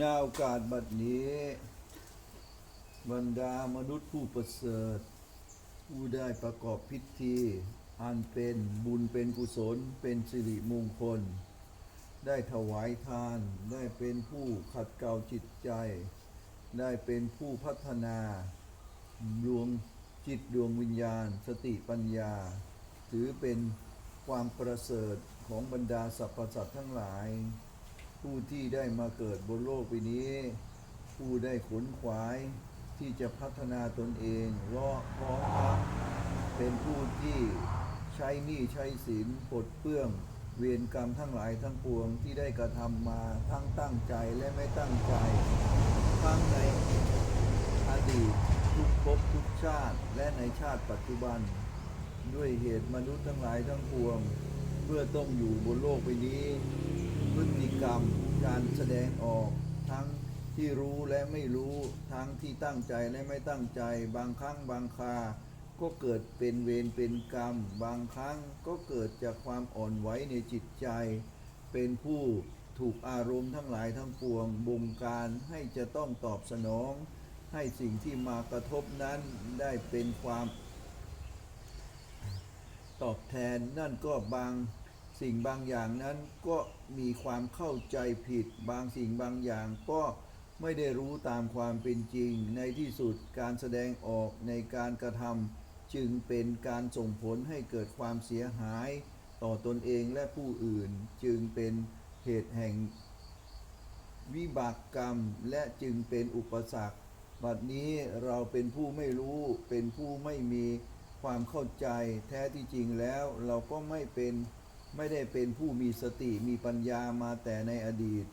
นาโอกาสบัดนี้ บรรดามนุษย์ผู้ประเสริฐ ผู้ได้ประกอบพิธี อันเป็นบุญเป็นกุศล เป็นสิริมงคล ได้ถวายทาน ได้เป็นผู้ขัดเกลาจิตใจ ได้เป็นผู้พัฒนาดวงจิตดวงวิญญาณ สติปัญญา ถือเป็นความประเสริฐของบรรดาสรรพสัตว์ทั้งหลาย ผู้ที่ได้มาเกิดบนโลกใบนี้ ผู้ได้ขนขวายที่จะพัฒนาตนเองรอพร้อมทั้งเป็นผู้ที่ใช้หนี้ใช้สินปลดเปื้องเวรกรรมทั้งหลายทั้งปวงที่ได้กระทำมาทั้งตั้งใจและไม่ตั้งใจ ทั้งในอดีตทุกภพทุกชาติและในชาติปัจจุบัน ด้วยเหตุมนุษย์ทั้งหลายทั้งปวง เพื่อต้องอยู่บนโลกใบนี้ พฤติกรรมการแสดงออกทั้งที่รู้และไม่รู้ ทั้งที่ตั้งใจและไม่ตั้งใจ บางครั้งบางคา ก็เกิดเป็นเวรเป็นกรรม บางครั้งก็เกิดจากความอ่อนไหวในจิตใจ เป็นผู้ถูกอารมณ์ทั้งหลายทั้งปวงบงการให้จะต้องตอบสนอง ให้สิ่งที่มากระทบนั้นได้เป็นความ ตอบแทนนั่นก็บาง สิ่งบางอย่างนั้นก็มีความเข้าใจผิด บางสิ่งบางอย่างก็ไม่ได้รู้ตามความเป็นจริง ในที่สุดการแสดงออกในการกระทำจึงเป็นการส่งผลให้เกิดความเสียหาย ต่อตนเองและผู้อื่น จึงเป็นเหตุแห่งวิบากกรรมและจึงเป็นอุปสรรค บัดนี้เราเป็นผู้ไม่รู้เป็นผู้ไม่มีความเข้าใจ แท้ที่จริงแล้วเราก็ไม่เป็น ไม่ได้เป็นผู้มีสติมีปัญญามาแต่ในอดีต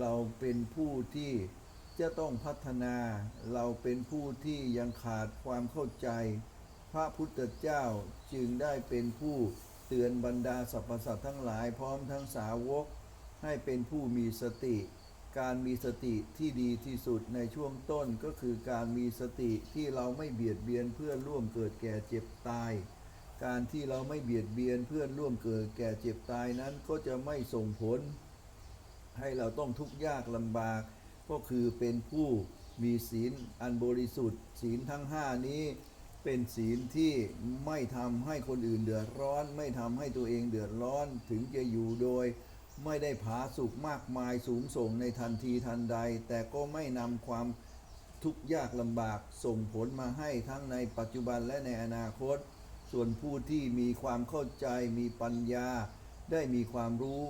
เราเป็นผู้ที่จะต้องพัฒนา เราเป็นผู้ที่ยังขาดความเข้าใจ พระพุทธเจ้าจึงได้เป็นผู้เตือนบรรดาสรรพสัตว์ทั้งหลายพร้อมทั้งสาวก ให้เป็นผู้มีสติ การมีสติที่ดีที่สุดในช่วงต้นก็คือการมีสติที่เราไม่เบียดเบียนเพื่อนร่วมเกิดแก่เจ็บตาย การที่เราไม่เบียดเบียนเพื่อนร่วมเกิดแก่เจ็บตายนั้นก็จะไม่ส่งผล ให้เราต้องทุกข์ยากลำบาก ก็คือเป็นผู้มีศีลอันบริสุทธิ์ ศีลทั้งห้านี้เป็นศีลที่ไม่ทำให้คนอื่นเดือดร้อน ไม่ทำให้ตัวเองเดือดร้อนถึงจะอยู่โดย ไม่ได้ผาสุกมากมายสูงส่งในทันทีทันใด แต่ก็ไม่นำความทุกข์ยากลำบากส่งผลมาให้ทั้งในปัจจุบันและในอนาคต ส่วนผู้ที่มีความเข้าใจมีปัญญา ได้มีความรู้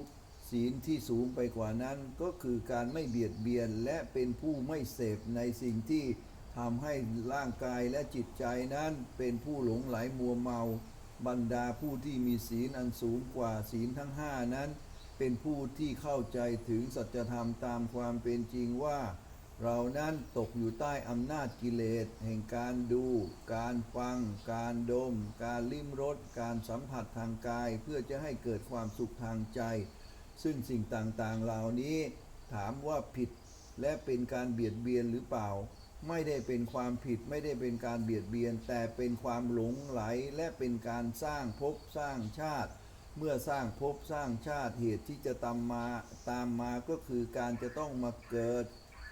ศีลที่สูงไปกว่านั้น ก็คือการไม่เบียดเบียนและเป็นผู้ไม่เสพในสิ่งที่ทำให้ร่างกายและจิตใจนั้นเป็นผู้หลงไหลมัวเมา บรรดาผู้ที่มีศีลอันสูงกว่าศีลทั้งห้านั้น เป็นผู้ที่เข้าใจถึงสัจธรรมตามความเป็นจริงว่า เรานั้นตกอยู่ใต้อำนาจกิเลส แห่งการดู การฟัง การดม การลิ้มรส การสัมผัสทางกาย เพื่อจะให้เกิดความสุขทางใจ ซึ่งสิ่งต่างๆเหล่านี้ถามว่าผิดและเป็นการเบียดเบียนหรือเปล่า ไม่ได้เป็นความผิดไม่ได้เป็นการเบียดเบียน แต่เป็นความหลงไหลและเป็นการสร้างภพสร้างชาติ เมื่อสร้างภพสร้างชาติเหตุที่จะตามมาตามมาก็คือการจะต้องมาเกิด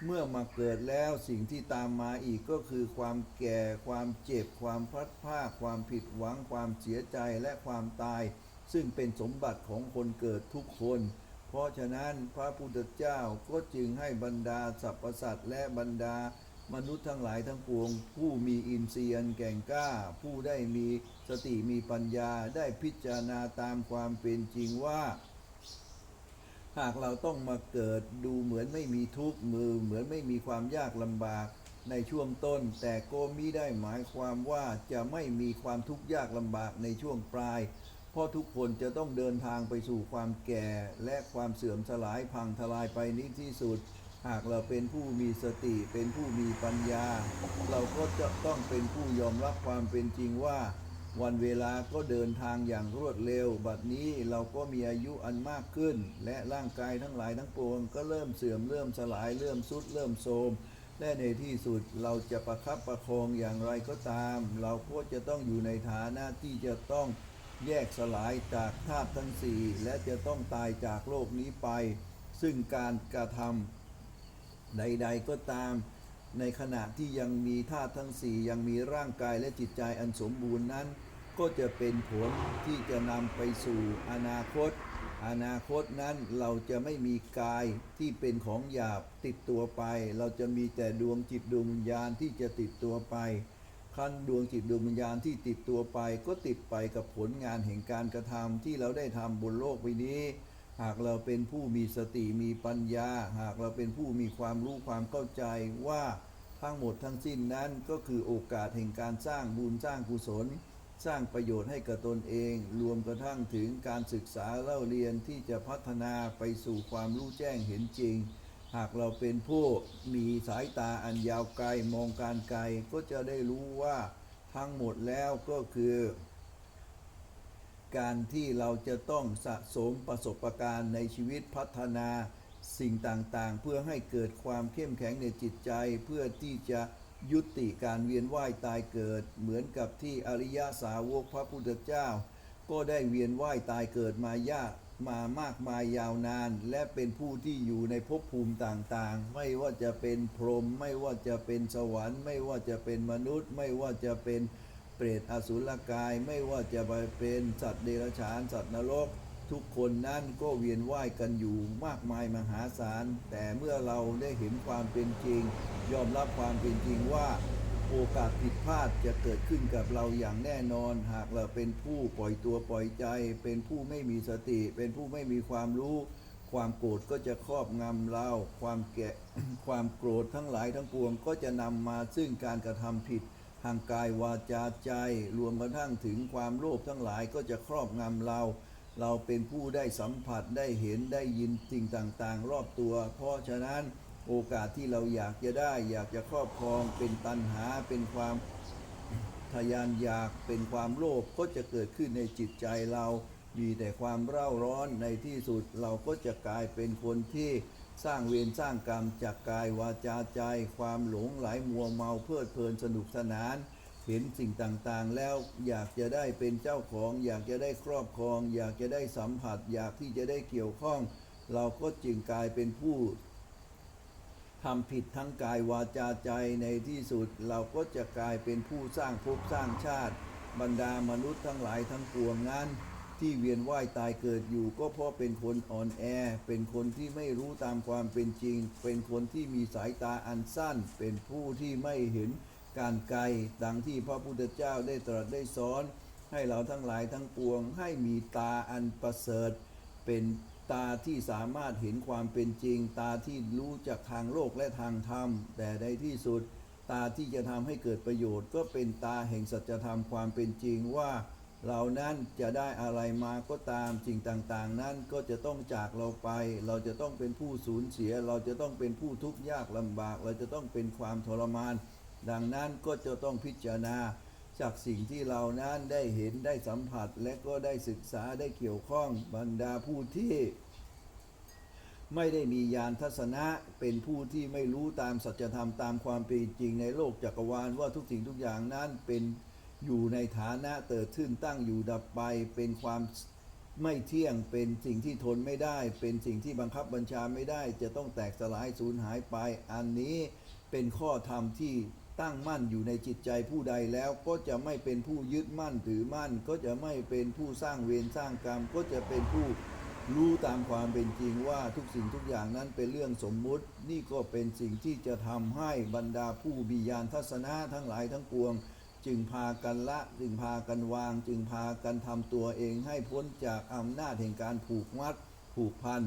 เมื่อมาเกิดแล้วสิ่งที่ตามมาอีกก็คือความแก่ ความเจ็บ ความพลัดพรากความผิดหวัง ความเสียใจและความตาย ซึ่งเป็นสมบัติของคนเกิดทุกคน เพราะฉะนั้นพระพุทธเจ้าก็จึงให้บรรดาสรรพสัตว์และบรรดามนุษย์ทั้งหลายทั้งปวง ผู้มีอินทรีย์อันแก่งกล้า ผู้ได้มีสติมีปัญญาได้พิจารณาตามความเป็นจริงว่า หากเราต้องมาเกิดดูเหมือนไม่มีทุกข์มือ เหมือนไม่มีความยากลำบากในช่วงต้น แต่ก็มิได้หมายความว่าจะไม่มีความทุกข์ยากลำบากในช่วงปลาย เพราะทุกคนจะต้องเดินทางไปสู่ความแก่ และความเสื่อมสลายพังทลายไปนี้ที่สุด หากเราเป็นผู้มีสติเป็นผู้มีปัญญา เราก็จะต้องเป็นผู้ยอมรับความเป็นจริงว่า วันเวลาก็เดินทางอย่างรวดเร็ว บัดนี้เราก็มีอายุอันมากขึ้น และร่างกายทั้งหลายทั้งปวง ก็เริ่มเสื่อมเริ่มสลายเริ่มสุดเริ่มโทรมและในที่สุดเราจะประคับประคองอย่างไรก็ตาม เราก็จะต้องอยู่ในฐานะที่จะต้องแยกสลายจากธาตุทั้งสี่และจะต้องตายจากโลกนี้ไป ซึ่งการกระทำใด ๆก็ตาม ในขณะที่ยังมีธาตุทั้งสี่ยังมีร่างกายและจิตใจอันสมบูรณ์นั้น ก็จะเป็นผลที่จะนำไปสู่อนาคต อนาคตนั้นเราจะไม่มีกายที่เป็นของหยาบติดตัวไป เราจะมีแต่ดวงจิตดวงวิญญาณที่จะติดตัวไปขั้นดวงจิตดวงวิญญาณที่ติดตัวไป ก็ติดไปกับผลงานแห่งการกระทำที่เราได้ทำบนโลกใบนี้ หากเราเป็นผู้มีสติมีปัญญา หากเราเป็นผู้มีความรู้ความเข้าใจว่าทั้งหมดทั้งสิ้นนั้นก็คือโอกาสแห่งการสร้างบุญสร้างกุศล สร้างประโยชน์ให้กับตนเอง รวมกระทั่งถึงการศึกษาเล่าเรียนที่จะพัฒนาไปสู่ความรู้แจ้งเห็นจริง หากเราเป็นผู้มีสายตาอันยาวไกลมองการไกลก็จะได้รู้ว่าทั้งหมดแล้วก็คือ การที่เราจะต้องสะสมประสบการณ์ในชีวิตพัฒนาสิ่งต่างๆ เพื่อให้เกิดความเข้มแข็งในจิตใจ เพื่อที่จะยุติการเวียนว่ายตายเกิด เหมือนกับที่อริยสาวกพระพุทธเจ้า ก็ได้เวียนว่ายตายเกิดมายากมามากมายยาวนาน และเป็นผู้ที่อยู่ในภพภูมิต่างๆ ไม่ว่าจะเป็นพรหมไม่ว่าจะเป็นสวรรค์ ไม่ว่าจะเป็นมนุษย์ ไม่ว่าจะเป็น เปรตอสุรกายไม่ว่าจะไปเป็นสัตว์เดรัจฉานสัตว์นรก ทุกคนนั้นก็เวียนว่ายกันอยู่มากมายมหาศาล แต่เมื่อเราได้เห็นความเป็นจริง ยอมรับความเป็นจริงว่าโอกาสผิดพลาดจะเกิดขึ้นกับเราอย่างแน่นอน หากเราเป็นผู้ปล่อยตัวปล่อยใจ เป็นผู้ไม่มีสติ เป็นผู้ไม่มีความรู้ ความโกรธก็จะครอบงำเราความแกะความโกรธทั้งหลายทั้งปวงก็จะนำมาซึ่งการกระทำผิด ทางกายวาจาใจ รวมกระทั่งถึงความโลภทั้งหลายก็จะครอบงำเรา เราเป็นผู้ได้สัมผัสได้เห็นได้ยินสิ่งต่างๆ รอบตัว เพราะฉะนั้นโอกาสที่เราอยากจะได้ อยากจะครอบครองเป็นตัณหาเป็นความทยานอยากเป็นความโลภก็จะเกิดขึ้นในจิตใจเรา มีแต่ความเร่าร้อนในที่สุดเราก็จะกลายเป็นคนที่ สร้างเวรสร้างกรรมจากกายวาจาใจ ความหลงไหลมัวเมาเพลิดเพลินสนุกสนาน เห็นสิ่งต่างๆ แล้วอยากจะได้เป็นเจ้าของ อยากจะได้ครอบครอง อยากจะได้สัมผัส อยากที่จะได้เกี่ยวข้อง เราก็จึงกลายเป็นผู้ทำผิดทั้งกายวาจาใจในที่สุด เราก็จะกลายเป็นผู้สร้างภพสร้างชาติ บรรดามนุษย์ทั้งหลายทั้งปวงนั้น ที่เวียนว่ายตายเกิดอยู่ ก็เพราะเป็นคนอ่อนแอ เป็นคนที่ไม่รู้ตามความเป็นจริง เป็นคนที่มีสายตาอันสั้น เป็นผู้ที่ไม่เห็นการไกลดังที่พระพุทธเจ้าได้ตรัสได้สอน ให้เราทั้งหลายทั้งปวง ให้มีตาอันประเสริฐ เป็นตาที่สามารถเห็นความเป็นจริง ตาที่รู้จากทางโลกและทางธรรม แต่ในที่สุด ตาที่จะทำให้เกิดประโยชน์ ก็เป็นตาแห่งสัจธรรมความเป็นจริงว่า เรานั้นจะได้อะไรมาก็ตามสิ่งต่างๆ นั้นก็จะต้องจากเราไป เราจะต้องเป็นผู้สูญเสีย เราจะต้องเป็นผู้ทุกข์ยากลำบาก เราจะต้องเป็นความทรมาน ดังนั้นก็จะต้องพิจารณา จากสิ่งที่เรานั้นได้เห็นได้สัมผัสและก็ได้ศึกษาได้เกี่ยวข้องบรรดาผู้ที่ไม่ได้มียานทัศนะเป็นผู้ที่ไม่รู้ตามสัจธรรมตามความเป็นจริงในโลกจักรวาลว่าทุกสิ่งทุกอย่างนั้นเป็น อยู่ในฐานะเติดขึ้นตั้งอยู่ดับไป เป็นความไม่เที่ยงเป็นสิ่งที่ทนไม่ได้ เป็นสิ่งที่บังคับบัญชาไม่ได้ จะต้องแตกสลายสูญหายไป อันนี้เป็นข้อธรรมที่ตั้งมั่นอยู่ในจิตใจผู้ใดแล้วก็จะไม่เป็นผู้ยึดมั่นถือมั่น ก็จะไม่เป็นผู้สร้างเวรสร้างกรรม ก็จะเป็นผู้รู้ตามความเป็นจริงว่าทุกสิ่งทุกอย่างนั้นเป็นเรื่องสมมุติ นี่ก็เป็นสิ่งที่จะทำให้บรรดาผู้บิยานทัศนะทั้งหลายทั้งปวง จึงพากันละจึงพากันวาง จึงพากันทำตัวเองให้พ้นจากอำนาจแห่งการผูกมัด ผูกพัน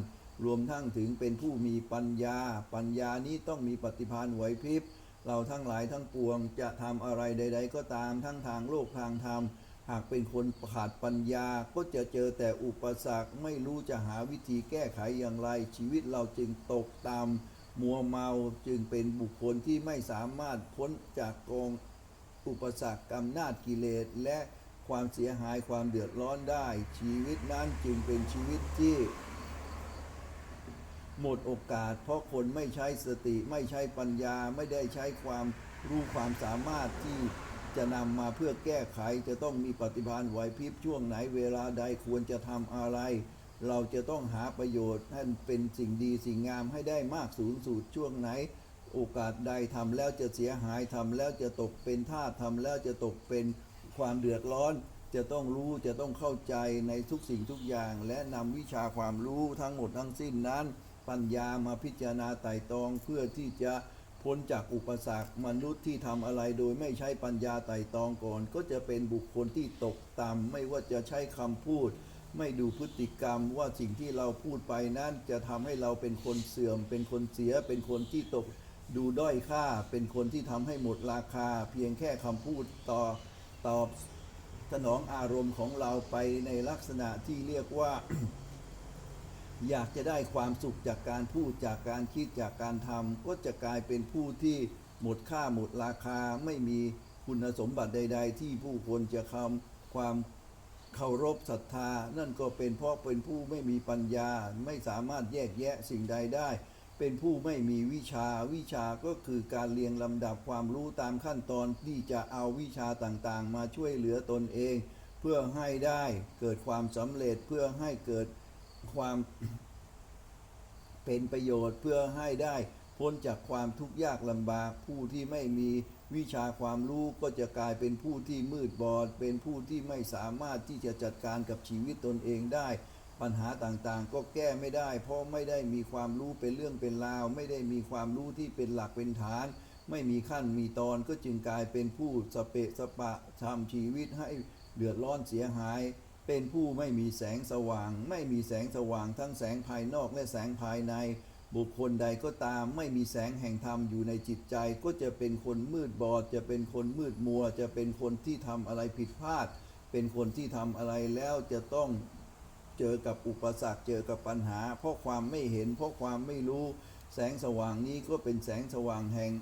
รวมทั้งถึงเป็นผู้มีปัญญา ปัญญานี้ต้องมีปฏิภาณไหวพริบ เราทั้งหลายทั้งปวงจะทำอะไรใด ๆ ก็ตามทั้งทางโลกทางธรรม หากเป็นคนขาดปัญญาก็จะเจอแต่อุปสรรคไม่รู้จะหาวิธีแก้ไขอย่างไร ชีวิตเราจึงตกตามมัวเมาจึงเป็นบุคคลที่ไม่สามารถพ้นจากกอง อุปสรรคกำนาจกิเลสและความเสียหายความเดือดร้อนได้ ชีวิตนั้นจึงเป็นชีวิตที่หมดโอกาส เพราะคนไม่ใช้สติไม่ใช้ปัญญาไม่ได้ใช้ความรู้ความสามารถที่จะนำมาเพื่อแก้ไขจะต้องมีปฏิภาณไหวพริบช่วงไหนเวลาใดควรจะทำอะไร เราจะต้องหาประโยชน์ให้เป็นสิ่งดีสิ่งงามให้ได้มากสูงสุดช่วงไหน โอกาสใดทำแล้วจะเสียหายทำแล้วจะตกเป็นทาสทำแล้วจะตกเป็นความเดือดร้อน จะต้องรู้จะต้องเข้าใจในทุกสิ่งทุกอย่าง และนำวิชาความรู้ทั้งหมดทั้งสิ้นนั้น ปัญญามาพิจารณาไต่ตรองเพื่อที่จะพ้นจากอุปสรรคมนุษย์ที่ทำอะไรโดยไม่ใช้ปัญญาไต่ตรองก่อน ก็จะเป็นบุคคลที่ตกต่ำไม่ว่าจะใช้คำพูด ไม่ดูพฤติกรรมว่าสิ่งที่เราพูดไปนั้นจะทำให้เราเป็นคนเสื่อม เป็นคนเสียเป็นคนที่ตก ดูด้อยค่าเป็นคนที่ทำให้หมดราคา เพียงแค่คำพูดต่อตอบสนองอารมณ์ของเราไปในลักษณะที่เรียกว่า อยากจะได้ความสุขจากการพูดจากการคิดจากการทำก็จะกลายเป็นผู้ที่หมดค่าหมดราคาไม่มีคุณสมบัติใด ๆ ที่ผู้คนจะคำความเคารพศรัทธา นั่นก็เป็นเพราะเป็นผู้ไม่มีปัญญาไม่สามารถแยกแยะสิ่งใดได้ เป็นผู้ไม่มีวิชาวิชาก็คือการเรียงลำดับความรู้ตามขั้นตอนที่จะเอาวิชาต่างๆ มาช่วยเหลือตนเอง เพื่อให้ได้เกิดความสำเร็จเพื่อให้เกิดความเป็นประโยชน์เพื่อให้ได้พ้นจากความทุกข์ยากลำบาก ผู้ที่ไม่มีวิชาความรู้ก็จะกลายเป็นผู้ที่มืดบอด เป็นผู้ที่ไม่สามารถที่จะจัดการกับชีวิตตนเองได้ ปัญหาต่างๆ ก็แก้ไม่ได้ เพราะไม่ได้มีความรู้เป็นเรื่องเป็นราว ไม่ได้มีความรู้ที่เป็นหลักเป็นฐาน ไม่มีขั้นมีตอนก็จึงกลายเป็นผู้สเปะสปะทำชีวิตให้เดือดร้อนเสียหาย เป็นผู้ไม่มีแสงสว่าง ไม่มีแสงสว่างทั้งแสงภายนอกและแสงภายใน บุคคลใดก็ตาม ไม่มีแสงแห่งธรรมอยู่ในจิตใจ ก็จะเป็นคนมืดบอด จะเป็นคนมืดมัว จะเป็นคนที่ทำอะไรผิดพลาด เป็นคนที่ทำอะไรแล้วจะต้อง เจอกับอุปสรรคเจอกับปัญหา เพราะความไม่เห็น เพราะความไม่รู้แสงสว่างนี้ก็เป็นแสงสว่างแห่ง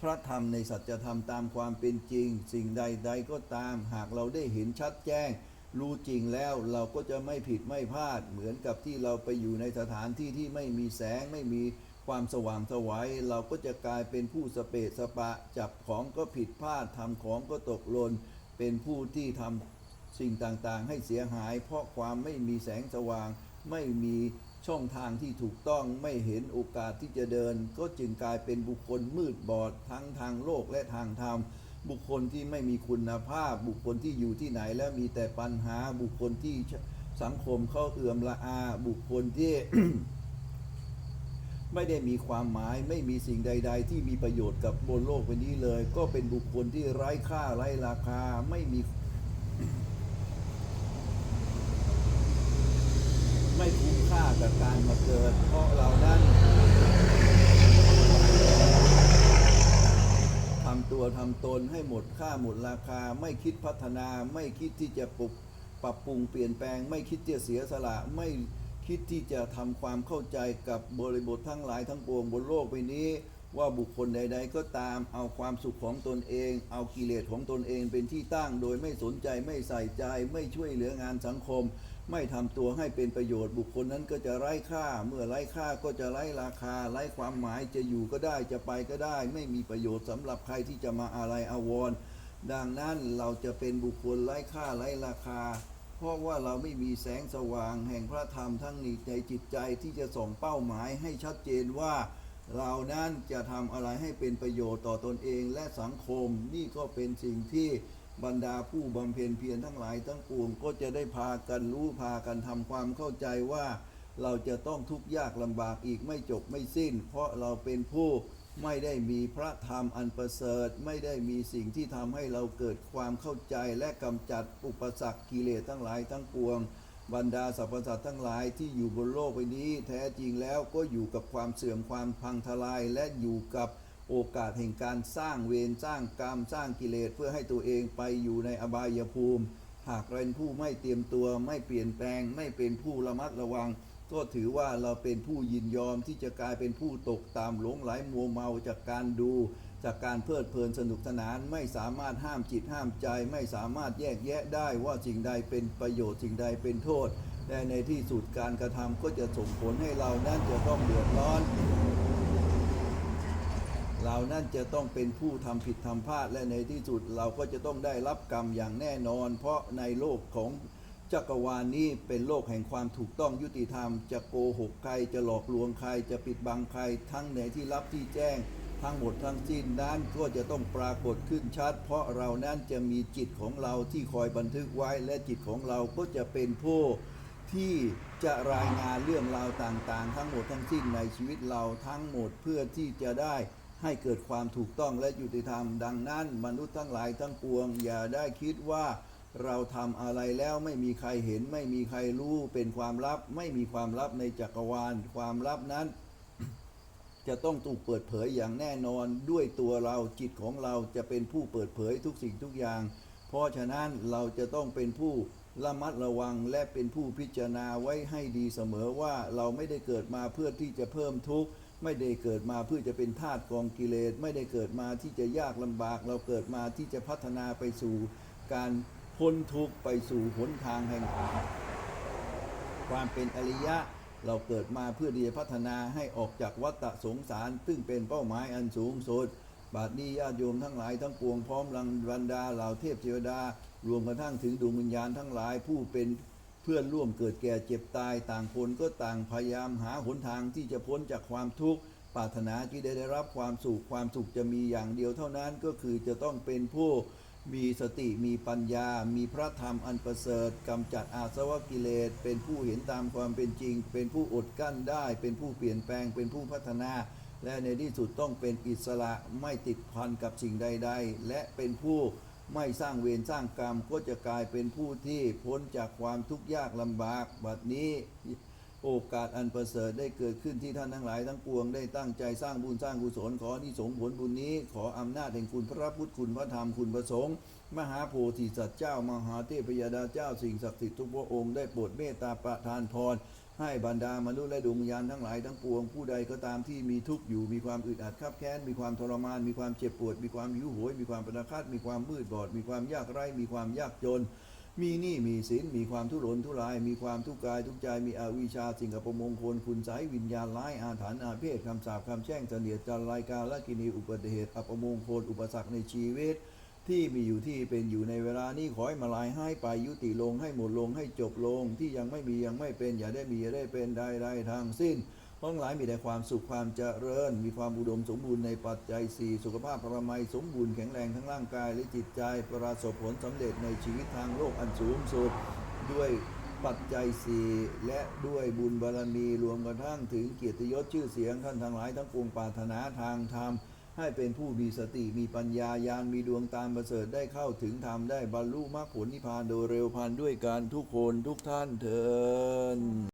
พระธรรมในสัจธรรมตามความเป็นจริง สิ่งใดๆก็ตาม หากเราได้เห็นชัดแจ้ง รู้จริงแล้วเราก็จะไม่ผิดไม่พลาด เหมือนกับที่เราไปอยู่ในสถานที่ที่ไม่มีแสงไม่มีความสว่างสวัยเราก็จะกลายเป็นผู้สเปสปะ จับของก็ผิดพลาดทำของก็ตกหล่นเป็นผู้ที่ทำ สิ่งต่างๆ ให้เสียหาย เพราะความไม่มีแสงสว่าง ไม่มีช่องทางที่ถูกต้องไม่เห็นโอกาสที่จะเดิน ก็จึงกลายเป็นบุคคลมืดบอดทั้งทางโลกและทางธรรม บุคคลที่ไม่มีคุณภาพ บุคคลที่อยู่ที่ไหนแล้วมีแต่ปัญหาบุคคลที่สังคมเข้าเอื่อมละอา บุคคลที่ไม่ได้มีความหมายไม่มีสิ่งใด ๆ ที่มีประโยชน์กับบนโลกใบนี้เลย ก็เป็นบุคคลที่ไร้ค่าไร้ราคาไม่มี ไม่คุ้มค่ากับการมาเกิด เพราะเรานั้นทำตัวทำตนให้หมดค่าหมดราคา ไม่คิดพัฒนา ไม่คิดที่จะปรับปรับปรุงเปลี่ยนแปลง ไม่คิดจะเสียสละไม่คิดที่จะทำความเข้าใจกับบริบททั้งหลายทั้งปวงบนโลกใบนี้ ว่าบุคคลใด ๆ ก็ตามเอาความสุขของตนเอง เอากิเลสของตนเองเป็นที่ตั้ง โดยไม่สนใจไม่ใส่ใจ ไม่ช่วยเหลืองานสังคม ไม่ทำตัวให้เป็นประโยชน์บุคคลนั้นก็จะไร้ค่า เมื่อไร้ค่าก็จะไร้ราคา ไร้ความหมายจะอยู่ก็ได้จะไปก็ได้ ไม่มีประโยชน์สำหรับใครที่จะมาอะไรอาวรณ์ดังนั้นเราจะเป็นบุคคลไร้ค่าไร้ราคา เพราะว่าเราไม่มีแสงสว่างแห่งพระธรรมทั้งนี้ในจิตใจที่จะส่งเป้าหมายให้ชัดเจนว่าเรานั้นจะทำอะไรให้เป็นประโยชน์ต่อตนเองและสังคมนี่ก็เป็นสิ่งที่ บรรดาผู้บำเพ็ญเพียรทั้งหลายทั้งปวงก็จะได้พากันรู้พากันทำความเข้าใจว่าเราจะต้องทุกข์ยากลำบากอีกไม่จบไม่สิ้น เพราะเราเป็นผู้ไม่ได้มีพระธรรมอันประเสริฐ ไม่ได้มีสิ่งที่ทำให้เราเกิดความเข้าใจและกำจัดอุปสรรคกิเลสทั้งหลายทั้งปวง บรรดาสรรพสัตว์ทั้งหลายที่อยู่บนโลกใบนี้ แท้จริงแล้วก็อยู่กับความเสื่อมความพังทลายและอยู่กับ โอกาสแห่งการสร้างเวรสร้างกรรมสร้างกิเลสเพื่อให้ตัวเองไปอยู่ในอบายภูมิ หากเราเป็นผู้ไม่เตรียมตัวไม่เปลี่ยนแปลง ไม่เป็นผู้ระมัดระวัง ก็ถือว่าเราเป็นผู้ยินยอมที่จะกลายเป็นผู้ตกตามหลงไหลมัวเมาจากการดู จากการเพลิดเพลินสนุกสนานไม่สามารถห้ามจิตห้ามใจ ไม่สามารถแยกแยะได้ว่าสิ่งใดเป็นประโยชน์สิ่งใดเป็นโทษและในที่สุดการกระทำก็จะส่งผลให้เรานั้นจะต้องเดือดร้อน เรานั่นจะต้องเป็นผู้ทำผิดทำพลาดและในที่สุดเราก็จะต้องได้รับกรรมอย่างแน่นอน เพราะในโลกของจักรวาลนี้เป็นโลกแห่งความถูกต้องยุติธรรม จะโกหกใครจะหลอกลวงใครจะปิดบังใคร ทั้งในที่ลับที่แจ้ง ทั้งหมดทั้งสิ้นนั้นก็จะต้องปรากฏขึ้นชัด เพราะเรานั้นจะมีจิตของเราที่คอยบันทึกไว้และจิตของเราก็จะเป็นผู้ที่จะรายงานเรื่องราวต่างๆ ทั้งหมดทั้งสิ้นในชีวิตเราทั้งหมดเพื่อที่จะได้ ให้เกิดความถูกต้องและยุติธรรม ดังนั้น มนุษย์ทั้งหลายทั้งปวง อย่าได้คิดว่าเราทำอะไรแล้วไม่มีใครเห็น ไม่มีใครรู้เป็นความลับ ไม่มีความลับในจักรวาล ความลับนั้น จะต้องถูกเปิดเผยอย่างแน่นอนด้วยตัวเราจิตของเราจะเป็นผู้เปิดเผยทุกสิ่งทุกอย่าง เพราะฉะนั้นเราจะต้องเป็นผู้ระมัดระวังและเป็นผู้พิจารณาไว้ให้ดีเสมอว่าเราไม่ได้เกิดมาเพื่อที่จะเพิ่มทุกข์ ไม่ได้เกิดมาเพื่อจะเป็นทาสกองกิเลส ไม่ได้เกิดมาที่จะยากลำบาก เราเกิดมาที่จะพัฒนาไปสู่การพ้นทุกข์ไปสู่หนทางแห่งความเป็นอริยะ เราเกิดมาเพื่อที่จะพัฒนาให้ออกจากวัฏสงสาร ซึ่งเป็นเป้าหมายอันสูงสุดบาดนี้ญาติโยมทั้งหลายทั้งปวงพร้อมรังบรรดาเหล่าเทพเทวดารวมกระทั่งถึงดวงวิญญาณทั้งหลายผู้เป็น เพื่อนร่วมเกิดแก่เจ็บตายต่างคนก็ต่างพยายามหาหนทางที่จะพ้นจากความทุกข์ปรารถนาที่ได้ได้รับความสุขความสุขจะมีอย่างเดียวเท่านั้นก็คือจะต้องเป็นผู้มีสติมีปัญญา มีพระธรรมอันประเสริฐกำจัดอาสวะกิเลส เป็นผู้เห็นตามความเป็นจริง เป็นผู้อดกั้นได้ เป็นผู้เปลี่ยนแปลง เป็นผู้พัฒนา และในที่สุดต้องเป็นอิสระไม่ติดพันกับสิ่งใด ๆ และเป็นผู้ ไม่สร้างเวรสร้างกรรมก็จะกลายเป็นผู้ที่พ้นจากความทุกข์ยากลำบาก บัดนี้โอกาสอันประเสริฐได้เกิดขึ้นที่ท่านทั้งหลายทั้งปวงได้ตั้งใจสร้างบุญสร้างกุศลขอที่สงผลบุญนี้ ขออำนาจแห่งคุณพระพุทธคุณพระธรรมคุณพระสงฆ์มหาโพธิสัตว์เจ้ามหาเทพยดาเจ้าสิ่งศักดิ์สิทธิ์ทุกพระองค์ได้โปรดเมตตาประทานพร ให้บรรดามนุษย์และดวงวิญญาณทั้งหลายทั้งปวงผู้ใดก็ตามที่มีทุกข์อยู่มีความอึดอัดขับแค้นมีความทรมาน มีความเจ็บปวด มีความหิวโหย มีความประคาดมีความมืดบอด มีความยากไร้ มีความยากจน มีหนี้มีสินมีความทุรนทุราย มีความทุกข์กายทุกใจมีอวิชชาสิ่งกับประมงคลคุณไสยวิญญาณร้ายอาถรรพ์อาเพศคำสาปคำแช่งเสนียดจันรายการและกินีอุบัติเหตุอัปมงคลอุปสรรคในชีวิต ที่มีอยู่ที่เป็นอยู่ในเวลานี้ขอให้มาลายให้ไปยุติลงให้หมดลงให้จบลง ที่ยังไม่มียังไม่เป็น อย่าได้มีอย่าได้เป็นใดๆทางสิ้นทั้งหลายมีแต่ความสุขความเจริญ มีความอุดมสมบูรณ์ในปัจจัยสี่สุขภาพพระมัยสมบูรณ์แข็งแรงทั้งร่างกายและจิตใจ ประสบผลสำเร็จในชีวิตทางโลกอันสูงสุดด้วยปัจจัยสี่และด้วยบุญบารมีรวมกระทั่งถึงเกียรติยศชื่อเสียงท่านทั้งหลายทั้งปวงปรารถนาทางธรรม ให้เป็นผู้มีสติมีปัญญายานมีดวงตามประเสริฐได้เข้าถึงธรรมได้บรรลุมรรคผลนิพพานโดยเร็วพันด้วยการทุกคนทุกท่านเถิน